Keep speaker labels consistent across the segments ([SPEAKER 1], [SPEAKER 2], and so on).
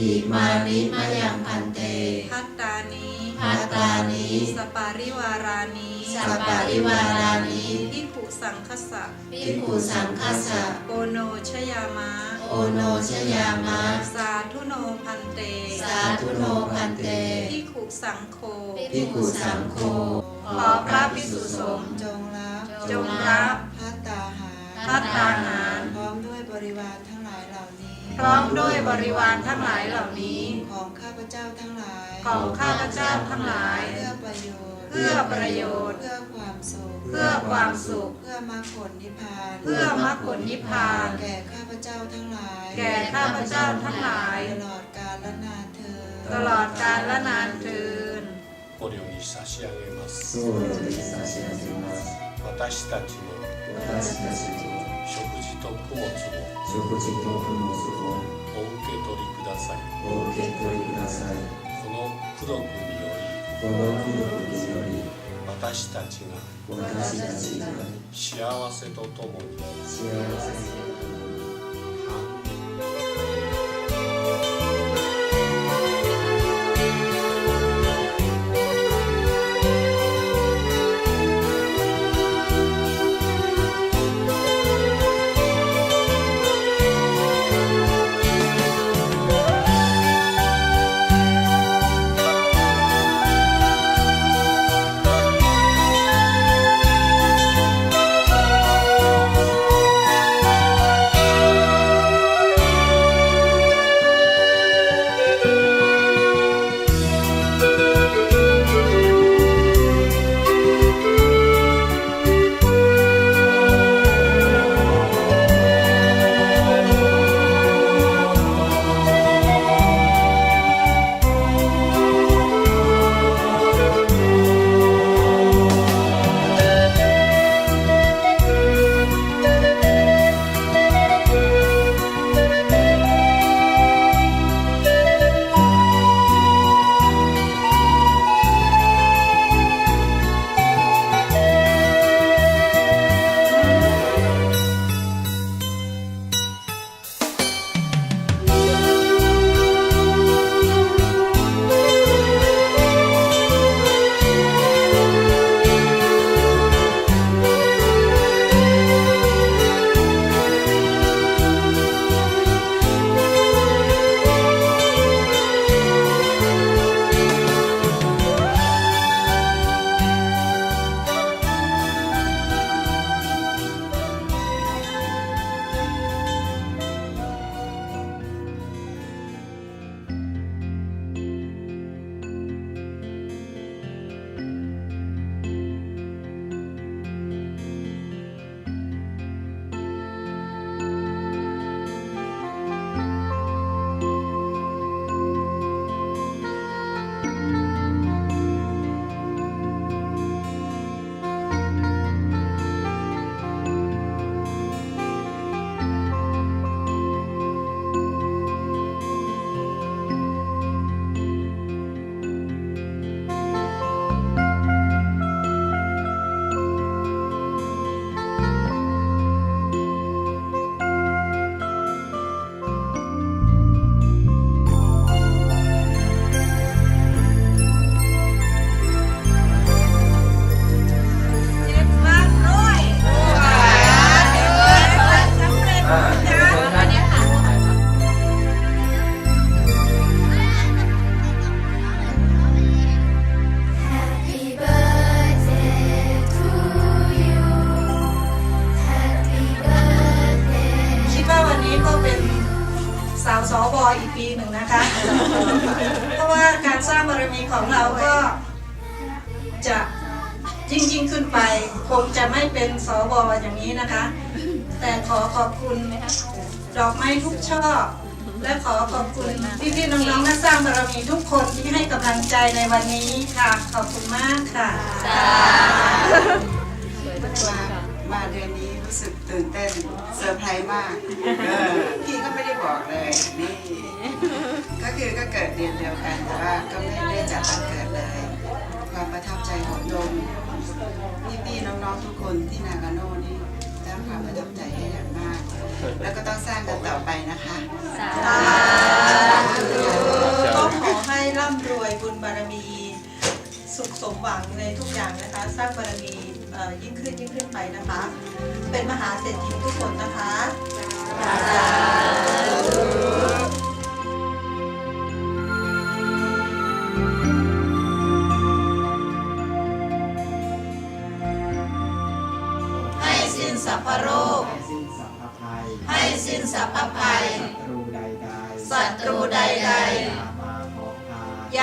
[SPEAKER 1] อิมานิมยังพันเต
[SPEAKER 2] พัตตานิ
[SPEAKER 1] พัตตานิ
[SPEAKER 3] สปาริวารานิ
[SPEAKER 1] สัปปะริวารานิ
[SPEAKER 3] พิกขุสังคสะ
[SPEAKER 1] พิกขุสังคสสะ
[SPEAKER 3] โกโนชยามะ
[SPEAKER 1] โอโนชยามะ
[SPEAKER 3] สาธุโนพันเต
[SPEAKER 1] สาธุโนพันเต
[SPEAKER 3] พิกขุสังโค
[SPEAKER 1] พิกขุสังโค
[SPEAKER 3] ขอพระภิสุสม
[SPEAKER 4] จงรับ
[SPEAKER 3] จงรับ
[SPEAKER 4] พัตตาหาร
[SPEAKER 3] พัตตาหาร
[SPEAKER 4] พร้อมด้วยบริวารท
[SPEAKER 3] พร้อมด้วยบริวารทั้งหลายเหล่านี้
[SPEAKER 4] ของข้าพเจ้าทั้งหลาย
[SPEAKER 3] ของข้าพเจ้าทั้งหลาย
[SPEAKER 4] เพื่อประโยชน์
[SPEAKER 3] เพื่อประโยชน์
[SPEAKER 4] เพื่อความสุข
[SPEAKER 3] เพื่อความสุข
[SPEAKER 4] เพื่อมรรคผลนิพพาน
[SPEAKER 3] เพื่อมรรคผลนิพพาน
[SPEAKER 4] แก่ข้าพเจ้าทั้งหลาย
[SPEAKER 3] แก่ข้าพเจ้าทั้งหลาย
[SPEAKER 4] ตลอดกาลและนานเธอญ
[SPEAKER 3] ตลอดกาลและนานเทิน
[SPEAKER 5] 捕虜に差し上げます
[SPEAKER 2] 僧侶に差し上げます
[SPEAKER 5] 私たちの
[SPEAKER 2] 私たちの
[SPEAKER 5] 食事 と供物を
[SPEAKER 2] 食事と供物を
[SPEAKER 5] お受け取りください
[SPEAKER 2] お受け取りください
[SPEAKER 5] この功徳により
[SPEAKER 2] この功徳により
[SPEAKER 5] 私たちが
[SPEAKER 2] 私たちが
[SPEAKER 5] 幸せとともに
[SPEAKER 2] 幸せคิ อขอบคุณดอกไม้ทุกช่อ และขอขอบคุณพี่ๆน้องๆนักสร้างบารมีทุกคนที่ให้กำลังใจในวันนี้ค่ะ ขอบคุณมากค่ะ
[SPEAKER 4] มาเดือนนี้รู้สึกตื่นเต้นเซอร์ไพรส์มากพี่ก็ไม่ได้บอกเลยนี่ก็คือก็เกิดเดือนเดียวกันแต่ว่าก็ไม่ได้จัดวันเกิดเลย ความประทับใจของโยมพี่ๆน้องๆทุกคนที่นากาโน่นี่สร้างความประทับใจให้ แล้วก็ต้องสร้างกันต่อไปนะคะ
[SPEAKER 3] ก็ขอให้ร่ำรวยบุญบารมี
[SPEAKER 2] สุขสมหวังในทุกอย่างนะคะ สร้างบารมีเอ่อยิ่งขึ้นยิ่งขึ้นไปนะคะ เป็นมหาเศรษฐีทุกคนนะคะ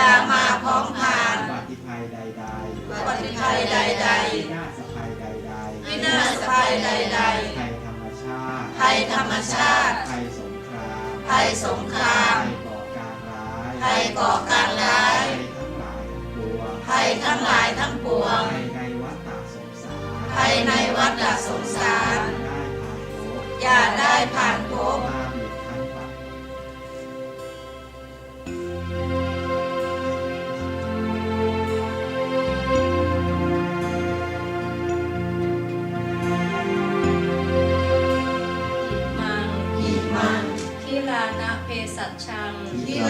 [SPEAKER 2] า
[SPEAKER 6] มาพ้องพา
[SPEAKER 1] ๆอย่ามาพ้องผ่าน
[SPEAKER 6] ปฏิภัยใดๆ
[SPEAKER 1] ปฏิภัยใด
[SPEAKER 6] วินาศภัยใด
[SPEAKER 1] ๆวินาศภัยใด
[SPEAKER 6] ๆภัยธรรมชาติ
[SPEAKER 1] ๆภัยธรรมชาติ
[SPEAKER 6] ภัยสงคราม
[SPEAKER 1] ภัยสงคราม
[SPEAKER 6] ภัยก่อการร้าย
[SPEAKER 1] ภัยก่อการร้าย
[SPEAKER 6] ภัยทั้งหลายทั้งปวง
[SPEAKER 1] ภัยทั้งหลายทั้งปวง
[SPEAKER 6] ภัยในวัฏฏะสงสาร
[SPEAKER 1] ภัยในวัฏสงสาร
[SPEAKER 6] ได้ผ่านพ้น
[SPEAKER 1] อย่าได้ผ่าน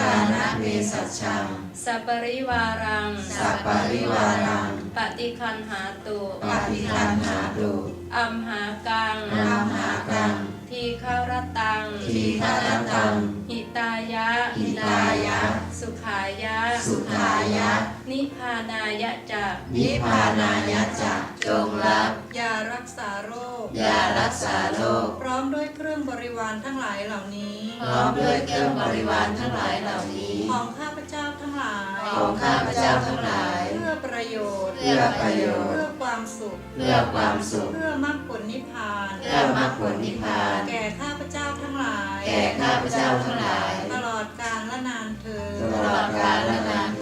[SPEAKER 7] ลานะเม
[SPEAKER 1] สัชชัง
[SPEAKER 7] สัปปริวารัง
[SPEAKER 1] สัปปะริวารัง
[SPEAKER 7] ปฏิคันหาตุ
[SPEAKER 1] ปฏิคันหาตุ
[SPEAKER 7] อัมหากัง
[SPEAKER 1] อัมหากัง
[SPEAKER 7] ทีฆารตัง
[SPEAKER 1] ทีฆารตัง
[SPEAKER 7] หิตายะ
[SPEAKER 1] หิตายะ
[SPEAKER 7] สุขายะ
[SPEAKER 1] สุขายะ
[SPEAKER 7] นิพพานายะจะ
[SPEAKER 1] นิพพานายะจะจงรับ
[SPEAKER 2] ยารักษาโรค
[SPEAKER 1] ยารักษาโรค
[SPEAKER 2] พร้อมด้วยเครื่องบริวารทั้งหลายเหล่านี้
[SPEAKER 1] พร้อมด้วยเครื่องบริวารทั้งหลายเหล่านี้
[SPEAKER 2] ของข้าพเจ้าทั้งหลาย
[SPEAKER 1] ของข้าพเจ้าทั้งหลาย
[SPEAKER 2] เพื่อประโยชน์
[SPEAKER 1] เพื่อประโยชน์
[SPEAKER 2] เพื่อความสุข
[SPEAKER 1] เพื่อความสุข
[SPEAKER 2] เพื่อมรรคผลนิพพาน
[SPEAKER 1] เพื่อมรรคผลนิพพาน
[SPEAKER 2] แก่ข้าพเจ้าทั้งหลาย
[SPEAKER 1] แก่ข้าพเจ้าทั้งหลาย
[SPEAKER 2] ตลอดกาลและนานเธอญ
[SPEAKER 1] ตลอดกาลและนานเทอญ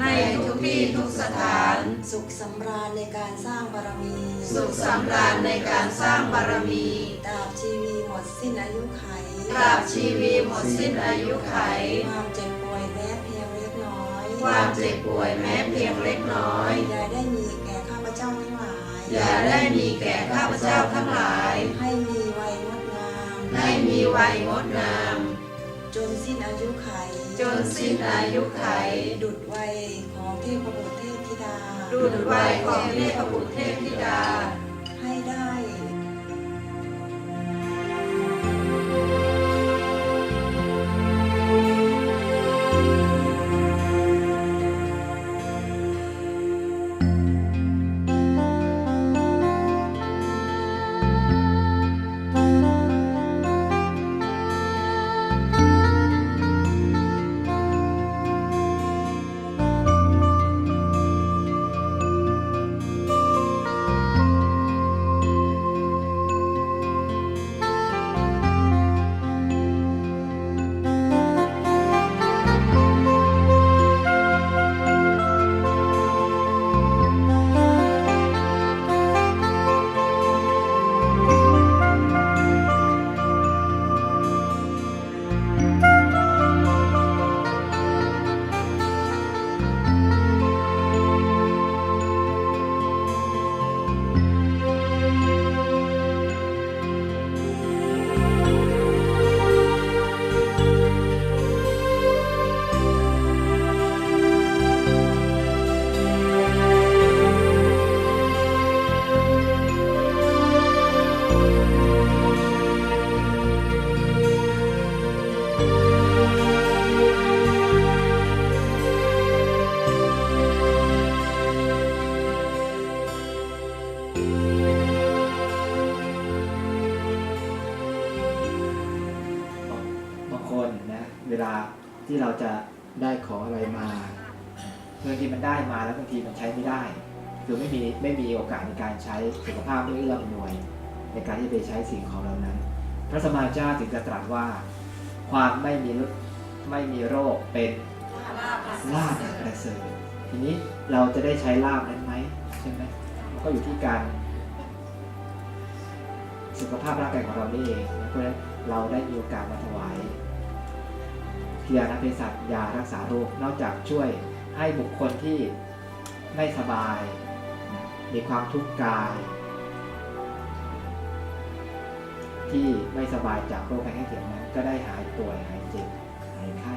[SPEAKER 2] ในทุกที่ทุกสถาน
[SPEAKER 8] สุขสำราญในการสร้างบารมี
[SPEAKER 1] สุขสำราญในการสร้างบารมี
[SPEAKER 8] ตราบชีวีหมดสิ้นอายุไข
[SPEAKER 1] ตราบชีวีหมดสิ้นอายุไข
[SPEAKER 8] ความเจ็บป่วยแม้เพียงเล็กน้อย
[SPEAKER 1] ความเจ็บป่วยแม้เพียงเล็กน้อย
[SPEAKER 8] อย่าได้มีแก่ข้าพเจ้าทั้งหลาย
[SPEAKER 1] อย่าได้มีแก่ข้าพเจ้าทั้งหลาย
[SPEAKER 8] ให้มีวัยงดงาม
[SPEAKER 1] ให้มีวัยงดงาม
[SPEAKER 8] จนสิ้นอายุไข
[SPEAKER 1] จนสิ้นอายุไข
[SPEAKER 8] ดุดวัยของเทพบุตรเทพธิดา
[SPEAKER 1] ดุจวัยของเทพบุตรเทพธิดา
[SPEAKER 6] เวลาที่เราจะได้ของอะไรมาบางทีมันได้มาแล้วบางทีมันใช้ไม่ได้ คือไม่มีไม่มีโอกาสในการใช้สุขภาพไม่เอื้ออำนวย ในการที่ไปใช้สิ่งของเหล่านั้น พระสมมาเจ้าถึงจะตรัสว่า ความไม่มีไม่มีโรคเป็นลาภอันประเสริฐทีนี้เราจะได้ใช้ลาบนั้นไหมใช่ไหมมันก็อยู่ที่การ สุขภาพร่างกายของเรานี่เองเพราะฉะนั้นเราได้มีโอกาสมาถวาย ยานักเภสัชยารักษาโรคนอกจากช่วยให้บุคคลที่ไม่สบาย มีความทุกข์กาย ที่ไม่สบายจากโรคภัยไข้เจ็บนั้นก็ได้หายป่วยหายเจ็บหายไข้